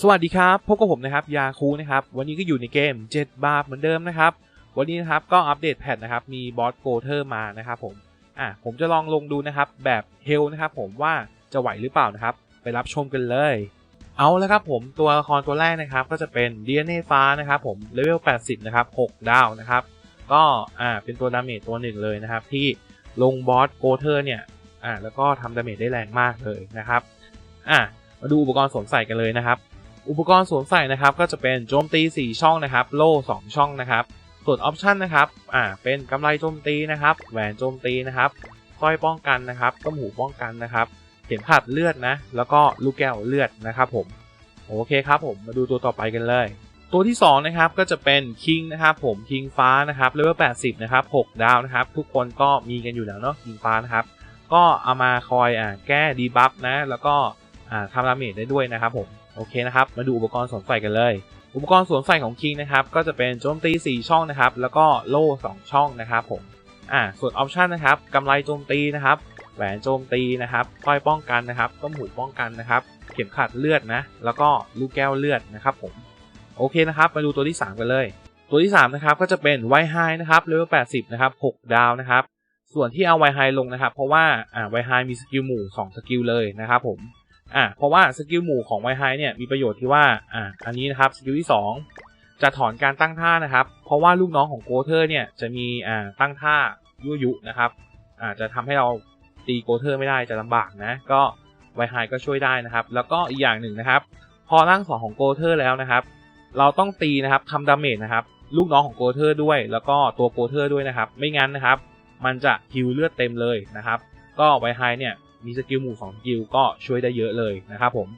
สวัสดีครับพบกับผมนะครับยาคูนะครับวันนี้ก็อยู่ในเกม 7 บาทเหมือนเดิมนะครับวันนี้นะครับก็อัปเดตแพทนะครับมีบอสโกเทอร์มานะครับผมอะผมจะลองลงดูนะครับแบบเฮลนะครับผมว่าจะไหวหรือเปล่านะครับ ไปรับชมกันเลย เอาแล้วครับผมตัวละครตัวแรกนะครับก็จะเป็น DNA ฟ้านะครับผมเลเวล 80 นะครับ 6 ดาวนะครับก็อ่าเป็นตัวดาเมจตัวหนึ่งเลยนะครับที่ลงบอสโกเทอร์เนี่ยอ่าแล้วก็ทำดาเมจได้แรงมากเลยนะครับอะมาดูอุปกรณ์สวมใส่กันเลยนะครับ อุปกรณ์สวมใส่นะครับก็จะเป็นโจมตี 4 ช่องนะครับ โล่ 2 ช่องนะครับส่วนออปชันนะครับ อ่า เป็นกำไรโจมตีนะครับ แหวนโจมตีนะครับสร้อยป้องกันนะครับต้มหูป้องกันนะครับ เข็มขัดเลือดนะ แล้วก็ลูกแก้วเลือดนะครับผม โอเคครับผม มาดูตัวต่อไปกันเลย ตัวที่ 2 นะครับ ก็จะเป็นคิงนะครับผม คิงฟ้านะครับ เลเวล 80 นะครับ 6 ดาวนะครับ ทุกคนก็มีกันอยู่แล้วเนาะ คิงฟ้านะครับ ก็เอามาคอย อ่า แก้ดีบัฟนะ แล้วก็ อ่าทำดาเมจได้ด้วยนะครับผม โอเคนะครับ มาดูอุปกรณ์สวมใส่กันเลย อุปกรณ์สวมใส่ของคิงนะครับก็จะเป็นโจมตี 4 ช่องนะครับ แล้วก็โล่ 2 ช่องนะครับผมอ่าส่วนออปชันนะครับกำไรโจมตีนะครับแหวนโจมตีนะครับสร้อยป้องกันนะครับต้มหูป้องกันนะครับ เข็มขัดเลือดนะ แล้วก็ลูกแก้วเลือดนะครับผมโอเคนะครับ มาดูตัวที่ 3 กันเลย ตัวที่ 3 นะครับก็จะเป็นไวไฮนะครับเลเวล80 นะครับ 6 ดาวนะครับ ส่วนที่เอาไวไฮลงนะครับ เพราะว่าอ่าไวไฮมีสกิลหมู่ 2 สกิลเลยนะครับผม อ่าเพราะว่าสกิลหมู่ของไวไฮเนี่ยมีประโยชน์ที่ว่าอ่าอันนี้นะครับสกิลที่ 2 จะถอนการตั้งท่านะครับ เพราะว่าลูกน้องของโกเทอร์เนี่ยจะมีอ่าตั้งท่ายั่วยุนะครับอ่าจะทำให้เราตีโกเทอร์ไม่ได้จะลำบากนะ ก็ไวไฮก็ช่วยได้นะครับ แล้วก็อีกอย่างหนึ่งนะครับ พอร่างสองของโกเทอร์แล้วนะครับ เราต้องตีนะครับทำดาเมจนะครับ ลูกน้องของโกเทอร์ด้วย แล้วก็ตัวโกเทอร์ด้วยนะครับ ไม่งั้นนะครับ มันจะฮิวเลือดเต็มเลยนะครับ ก็ไวไฮเนี่ย มีสกิลหมู่2สกิลก็ช่วยได้เยอะเลยนะครับผม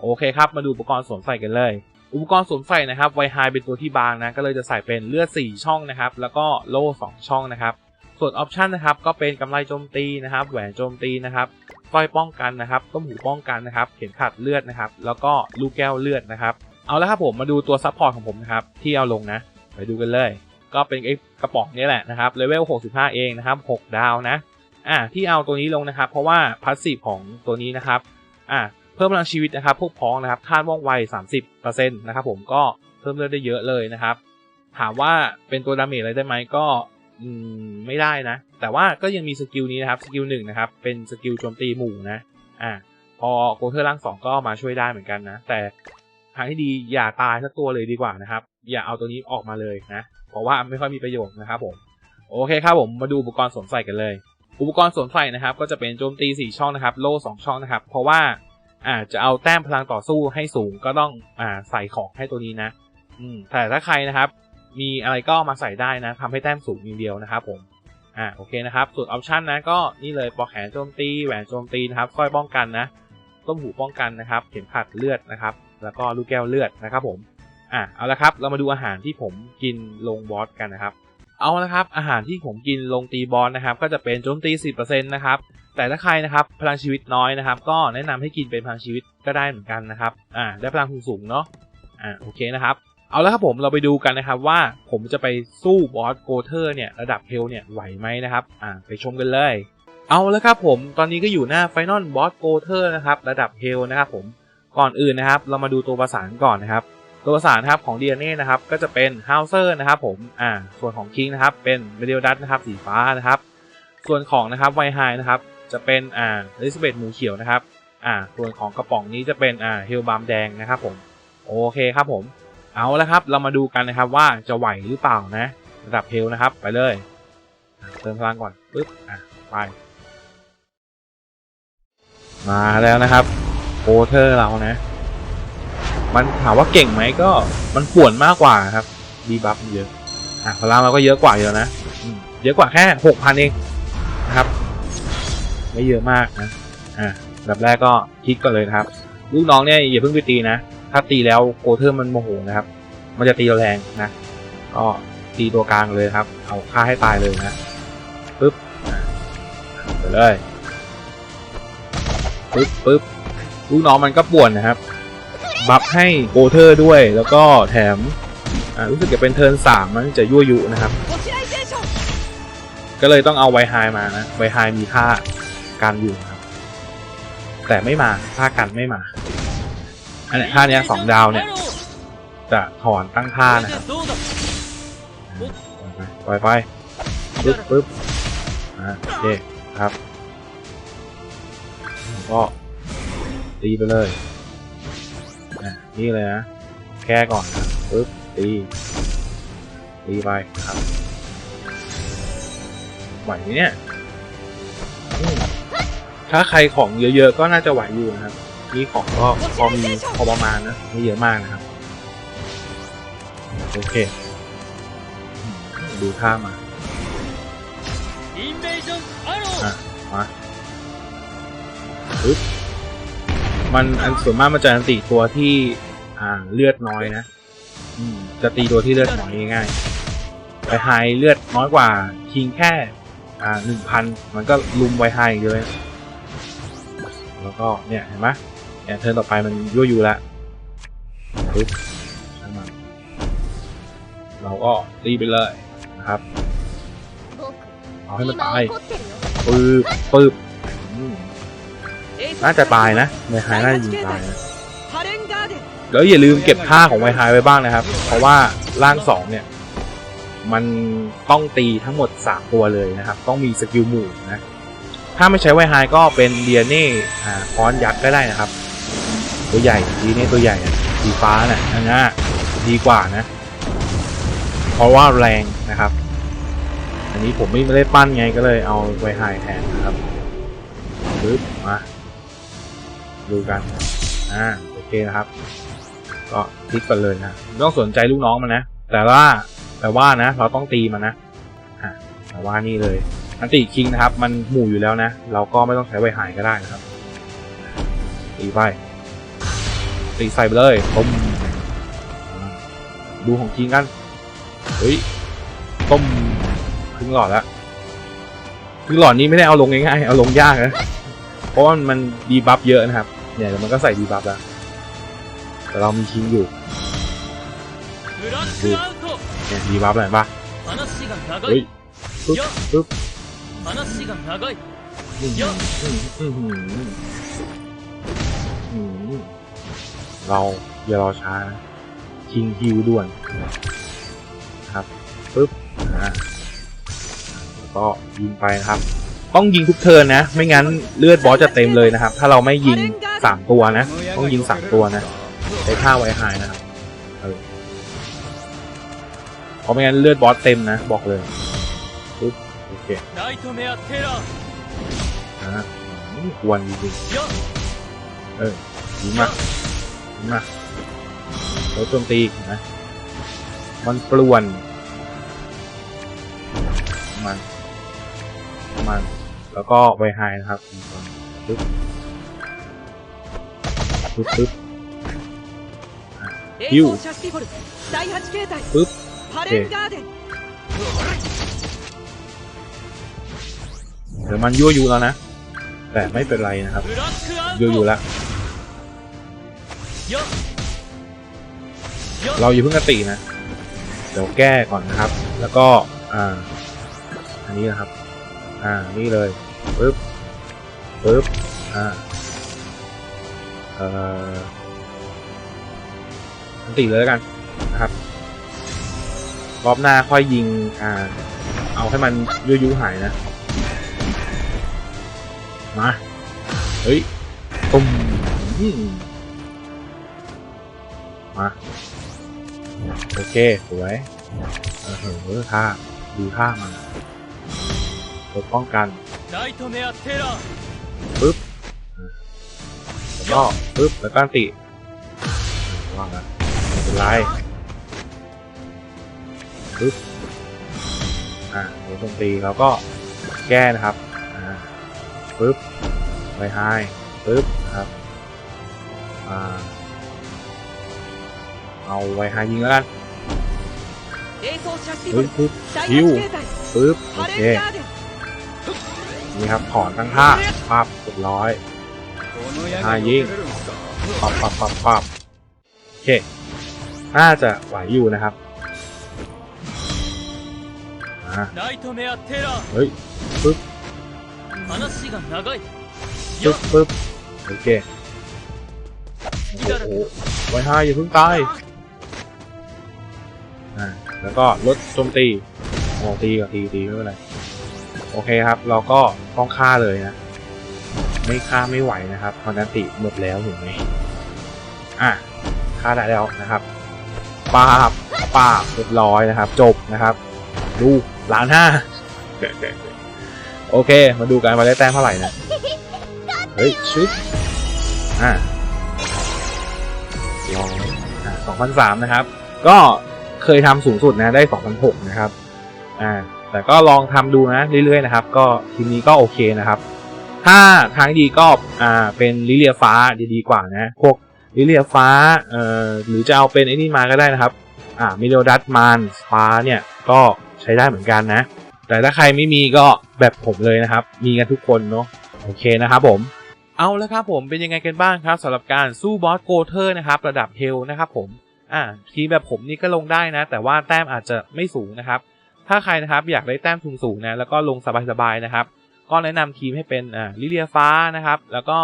โอเคครับมาดูอุปกรณ์สวมใส่กันเลย อุปกรณ์สวมใส่นะครับไวไฮเป็นตัวที่บางนะก็เลยจะใส่เป็นเลือด 4 ช่องนะครับแล้วก็โล่2ช่องนะครับส่วนออปชันนะครับก็เป็นกำไรโจมตีนะครับแหวนโจมตีนะครับสร้อยป้องกันนะครับต้มหูป้องกันนะครับเข็มขัดเลือดนะครับแล้วก็ลูกแก้วเลือดนะครับเอาละครับผมมาดูตัวซัพพอร์ตของผมนะครับที่เอาลงนะไปดูกันเลย ก็เป็นไอ้กระป๋องนี้แหละนะครับเลเวล 65 เองนะครับ 6 ดาวนะ อ่าที่เอาตัวนี้ลงนะครับ เพราะว่าพาสซีฟของตัวนี้นะครับอ่าเพิ่มพลังชีวิตนะครับ พวกพ้องนะครับคาดว่องไว 30%นะครับผมก็เพิ่มเลือดได้เยอะเลยนะครับ ถามว่าเป็นตัวดาเมจอะไรได้ไหมก็อืมไม่ได้นะ แต่ว่าก็ยังมีสกิลนี้นะครับสกิลหนึ่งนะครับ เป็นสกิลโจมตีหมู่นะอ่าพอโกเทอร์ร่างสองก็มาช่วยได้เหมือนกันนะ แต่ทางที่ดีอย่าตายสักตัวเลยดีกว่านะครับ อย่าเอาตัวนี้ออกมาเลยนะ เพราะว่าไม่ค่อยมีประโยชน์นะครับผม โอเคครับผมมาดูอุปกรณ์สวมใส่กันเลย อุปกรณ์สวมใส่นะครับ ก็จะเป็นโจมตี 4 ช่องนะครับ โล่ 2 ช่องนะครับ เพราะว่าอาจจะเอาแต้มพลังต่อสู้ให้สูงก็ต้องอ่าใส่ของให้ตัวนี้นะ อืมแต่ถ้าใครนะครับ มีอะไรก็มาใส่ได้นะทำให้แต้มสูงอย่างเดียวนะครับผม อ่าโอเคนะครับ ส่วนออปชันนะก็นี่เลยปลอกแขนโจมตีแหวนโจมตีนะครับสร้อยป้องกันนะต้มหูป้องกันนะครับ เข็มขัดเลือดนะครับ แล้วก็ลูกแก้วเลือดนะครับผม อ่าเอาละครับ เรามาดูอาหารที่ผมกินลงบอสกันนะครับ เอาละครับอาหารที่ผมกินลงตีบอลนะครับก็จะเป็นโจมตี 10%นะครับแต่ถ้าใครนะครับพลังชีวิตน้อยนะครับ ก็แนะนำให้กินเป็นพลังชีวิตก็ได้เหมือนกันนะครับอ่าได้พลังสูงๆเนาะอ่าโอเคนะครับเอาละครับผมเราไปดูกันนะครับว่าผมจะไปสู้บอสโกเทอร์เนี่ยระดับเฮลเนี่ยไหวไหมนะครับอ่าไปชมกันเลย เอาละครับผมตอนนี้ก็อยู่หน้าไฟนอลบอสโกเทอร์นะครับระดับเฮลนะครับผมก่อนอื่นนะครับ เรามาดูตัวประสานก่อนนะครับ ตัวประสานนะครับของ DNA นะครับก็จะเป็นฮาวเซอร์นะครับผมอ่าส่วนของคิงนะครับเป็นเมเดลดัตนะครับสีฟ้านะครับ ส่วนของนะครับไวไฮนะครับจะเป็นอ่าลิซเบตหมูเขียวนะครับอ่าส่วนของกระป๋องนี้จะเป็นอ่าเฮลบามแดงนะครับผมโอเคครับผมเอาละครับเรามาดูกันนะครับว่าจะไหวหรือเปล่านะระดับเฮลนะครับไปเลยเติมพลังก่อนปึ๊บอะไปมาแล้วนะครับโคเทอร์เรานะ มันถามว่าเก่งไหมก็มันป่วนมากกว่าครับดีบัฟเยอะอะพลังเราก็เยอะกว่าอยู่แล้วนะเยอะกว่าแค่หกพันเองนะครับ ไม่เยอะมากนะอะอันดับแรกก็คลิกก่อนเลยนะครับ ลูกน้องเนี่ยอย่าเพิ่งไปตีนะ ถ้าตีแล้วโกเทอร์มันโมโหนะครับ มันจะตีเราแรงนะก็ตีตัวกลางเลยครับ เอาฆ่าให้ตายเลยนะปึ๊บอะไปเลยปึ๊บปึ๊บลูกน้องมันก็ป่วนนะครับ บัฟให้โกเทอร์ด้วย แล้วก็แถมรู้สึกจะเป็นเทิร์นสามมันจะยั่วยุนะครับ ก็เลยต้องเอาไวไฮมานะ ไวไฮมีท่าการอยู่ครับ แต่ไม่มาท่ากันไม่มา อันนี้ท่านี้สองดาวเนี่ย จะถอนตั้งท่านะครับปล่อยไปปึ๊บปึ๊บโอเคครับก็ตีไปเลย นี่เลยนะแค่ก่อนนะปึ๊บตีตีไปครับไหวไหเนี่ยถ้าใครของเยอะๆก็น่าจะไหวอยู่นะครับนี่ของก็พอมีพอประมาณนะไม่เยอะมากนะครับ โอเค ดูท่ามาอะมาปึ๊บมันอันส่วนมากมันจะอันติตัวที่ อ่างเลือดน้อยนะจะตีตัวที่เลือดน้อยง่ายไวไฮเลือดน้อยกว่าคิงแค่หนึ่งพันมันก็ลุมไวไฮอีกเดียแล้วก็เนี่ยเห็นไหมเนี่ยเทิร์นต่อไปมันยั่วยูละปึ๊บเราก็ตีไปเลยนะครับเอาให้มันตายปึ๊บปึ๊บน่าจะตายนะไวไฮน่าจะยิงตายนะ แล้วอย่าลืมเก็บท่าของไวไฮไว้บ้างนะครับ เพราะว่าร่างสองเนี่ย มันต้องตีทั้งหมดสามตัวเลยนะครับ ต้องมีสกิลหมู่นะ ถ้าไม่ใช้ไวไฮก็เป็นเดียเน่อ่าคอนยักษ์ก็ได้นะครับ ตัวใหญ่ดีเน่ตัวใหญ่สีฟ้าน่ะอันน่ะดีกว่านะ เพราะว่าแรงนะครับ อันนี้ผมไม่ได้ปั้นไงก็เลยเอาไวไฮแทนนะครับปึ๊บมาดูกัน อ่าโอเคนะครับ ก็คลิกกันเลยนะไม่ต้องสนใจลูกน้องมันนะ แต่ว่าแต่ว่านะ เราต้องตีมันนะอ่าแต่ว่านี่เลยอันติคิงนะครับ มันหมู่อยู่แล้วนะ เราก็ไม่ต้องใช้ไวหายก็ได้นะครับตีไปตีใส่ไปเลยต้มดูของคิงกัน เฮ้ยต้มครึ่งหลอดแล้วครึ่งหลอดนี้ไม่ได้เอาลงง่ายๆเอาลงยากนะเพราะว่ามันดีบัฟเยอะนะครับ เนี่ยมันก็ใส่ดีบัฟแล้วแต่เรามีคิงอยู่ดูเนี่ยดีบัฟเลยปะเฮ้ยปึ๊บปึ๊บเราอย่ารอช้าคิงฮิวด่วนครับปึ๊บนะก็ยิงไปนะครับ ต้องยิงทุกเทินนะ ไม่งั้นเลือดบอสจะเต็มเลยนะครับ ถ้าเราไม่ยิงสามตัวนะ ต้องยิงสามตัวนะใช้ท่าไวหายนะครับเพราะไม่งั้นเลือดบอสเต็มนะ บอกเลยโอเคนะไม่ควรจริงเออยิงมายิงมาลดโจมตีนะมันปลวนมันมัน แล้วก็ไวไฮนะครับปึ๊บปึ๊บยิวปึ๊บโอเคเดี๋ยวมันยั่วยุแล้วนะ แต่ไม่เป็นไรนะครับยั่วยุและเราอยู่เพิ่งกตีนะ เดี๋ยวแก้ก่อนนะครับ แล้วก็ อ่า อันนี้นะครับ อ่า นี่เลย ปึ๊บปึ๊บอ่าเอ่ออันติเลยแล้วกันนะครับรอบหน้าค่อยยิงอ่าเอาให้มันยุยุหายนะมาเฮ้ยตุ้มมาโอเคสวยเออเออท่าดูท่ามันกดป้องกัน ナイトメアテラー แล้วก็ปึ๊บ แล้วก็อันติว่างแล้วไม่เป็นไรปึ๊บ อ่าโดนโจมตีแล้วก็แก้นะครับ อ่าปึ๊บไวไฮปึ๊บนะครับ อ่า เอาไวไฮยิงแล้วกัน 栄光シャスティフォ ปึ๊ ル บปึ๊บ 第 ฮิว 8形態 ปึ๊บ โอ ハ เค レンガーデン นี่ครับขอนทั้งห้าภาพสุดร้อยห้ายิ่งปับปับปับปับโอเค น่าจะไหวอยู่นะครับเฮ้ยปึ๊บปึ๊บปึ๊บโอเคโอ้โหไว้ห้าอย่าเพิ่งตายอ่าแล้วก็ลดโจมตีโอ้ตีกับตีตีไม่เป็นไร โอเคครับ เราก็ต้องฆ่าเลยนะ ไม่ฆ่าไม่ไหวนะครับพอนันติหมดแล้วถูกไหมอะฆ่าได้แล้วนะครับปาบปาบเรียบร้อยนะครับ จบนะครับดูล้านห้าโอเค มาดูกันว่าได้แต้มเท่าไหร่นะเฮ้ยชึบอะลองอะสองพันสามนะครับ ก็เคยทำสูงสุดนะได้สองพันหกนะครับ อ่า แต่ก็ลองทำดูนะเรื่อยๆนะครับ ก็ทีนี้ก็โอเคนะครับ ถ้าทางดีก็อ่าเป็นลิเลียฟ้าดีๆกว่านะพวกลิเลียฟ้าเอ่อหรือจะเอาเป็นไอ้นี่มาก็ได้นะครับอ่ามิโลดัตมานฟ้าเนี่ยก็ใช้ได้เหมือนกันนะ แต่ถ้าใครไม่มีก็แบบผมเลยนะครับ มีกันทุกคนเนาะโอเคนะครับผมเอาแล้วครับผมเป็นยังไงกันบ้างครับสำหรับการสู้บอสโกเทอร์นะครับระดับเฮลนะครับผมอ่าทีแบบผมนี่ก็ลงได้นะ แต่ว่าแต้มอาจจะไม่สูงนะครับ ถ้าใครนะครับอยากได้แต้มสูงๆนะแล้วก็ลงสบายๆนะครับ ก็แนะนำทีมให้เป็นอ่าลิเลียฟ้านะครับ แล้วก็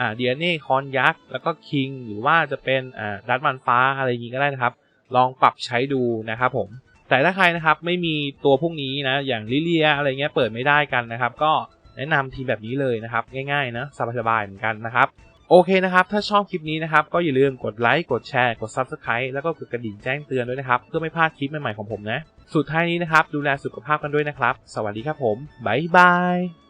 อ่าเดียเน่คอนยักษ์แล้วก็คิงหรือว่าจะเป็นอ่าดัตมันฟ้าอะไรอย่างนี้ก็ได้นะครับ ลองปรับใช้ดูนะครับผมแต่ถ้าใครนะครับไม่มีตัวพวกนี้นะอย่างลิเลียอะไรเงี้ยเปิดไม่ได้กันนะครับ ก็แนะนำทีมแบบนี้เลยนะครับ ง่ายๆนะสบายๆเหมือนกันนะครับโอเคนะครับ ถ้าชอบคลิปนี้นะครับ ก็อย่าลืมกดไลค์ กดแชร์ กด Subscribe แล้วก็กดกระดิ่งแจ้งเตือนด้วยนะครับ เพื่อไม่พลาดคลิปใหม่ๆของผมนะ สุดท้ายนี้นะครับ ดูแลสุขภาพกันด้วยนะครับ สวัสดีครับผม บ๊ายบาย